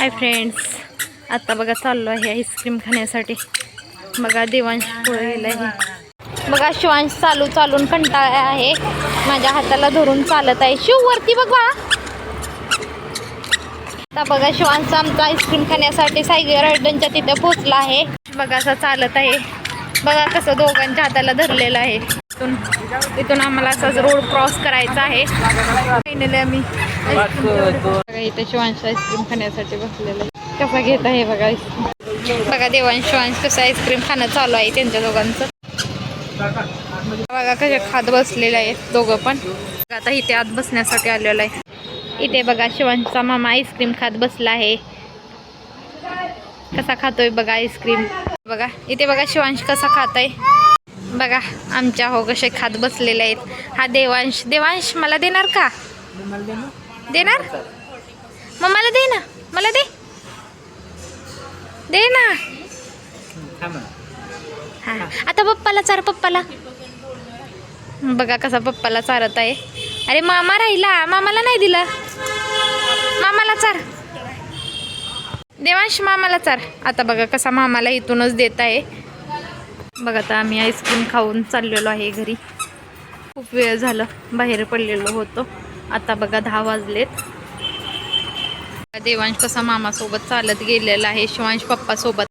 Hi friends आता बघा चाललो आहे आईस्क्रीम खाण्यासाठी. बघा देवांश पुढे आहे बघा शिवांश चालू चालून कंटाळा आहे. माझ्या हाताला धरून चालत आहे. शिव वरती बघा आता बघा शिवांश आमचा आईस्क्रीम खाण्यासाठी सायगर गार्डनच्या तिथे पोहोचला आहे. बघा असं चालत आहे. बघा कसं दोघांच्या हाताला धरलेलं आहे. इथून इथून आम्हाला असाच रोड क्रॉस करायचा आहे. फायनली आम्ही इथे शिवांश आईस्क्रीम खाण्यासाठी बसलेलं आहे. कसा घेत आहे बघा आईस्क्रीम बघा देवांश शिवांश कसं आईस्क्रीम खाणं चालू आहे त्यांच्या दोघांचं. बघा कशा खात बसलेलं आहे दोघं पण. बघा आता इथे आत बसण्यासाठी आलेलो आहे. इथे बघा शिवांशचा मामा आईस्क्रीम खात बसला आहे. कसा खातोय बघा आईस्क्रीम बघा इथे बघा शिवांश कसा खात आहे. बघा आमच्या हो कसे खात बसलेले आहेत. हा देवांश देवांश मला देणार का? देणार? मग मला दे ना मला दे. दे ना. हां. आता पप्पाला चार पप्पाला. बघा कसा पप्पाला चारत आहे. अरे मामा राहिला मामाला नाही दिला. मामाला चार. देवांश मामाला चार. आता बघा कसा मामाला इथूनच देत आहे. बघा आता आम्ही आईस्क्रीम खाऊन चाललेलो आहे घरी. खूप वेळ झालं बाहेर पडलेलो होतो. आता बघा दहा वाजलेत. देवांश कसा मामासोबत चालत गेलेला आहे शिवांश पप्पासोबत.